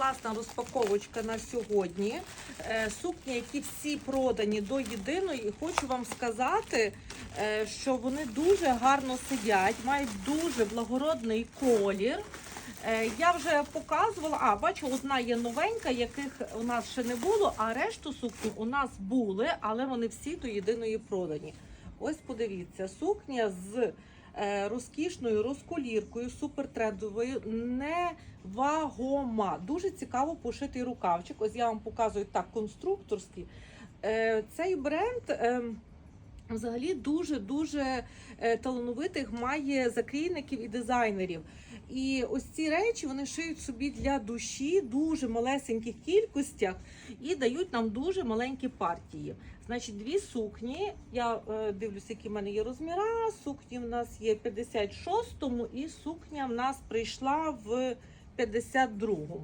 класна розпаковочка на сьогодні. Е, Сукні, які всі продані до єдиної, і хочу вам сказати, е, що вони дуже гарно сидять, мають дуже благородний колір. Е, Я вже показувала, а бачу, одна є новенька, яких у нас ще не було, а решту сукні у нас були, але вони всі до єдиної продані. Ось подивіться, сукня з розкішною розколіркою, супертрендовою, невагома. Дуже цікаво пошитий рукавчик. Ось я вам показую так, конструкторський. Е, цей бренд. Взагалі дуже дуже е, талановитих має закрійників і дизайнерів. І ось ці речі вони шиють собі для душі дуже малесеньких кількостях і дають нам дуже маленькі партії. Значить, дві сукні. Я е, дивлюся, які в мене є розміра. Сукні в нас є 56-му, і сукня в нас прийшла в 52-му.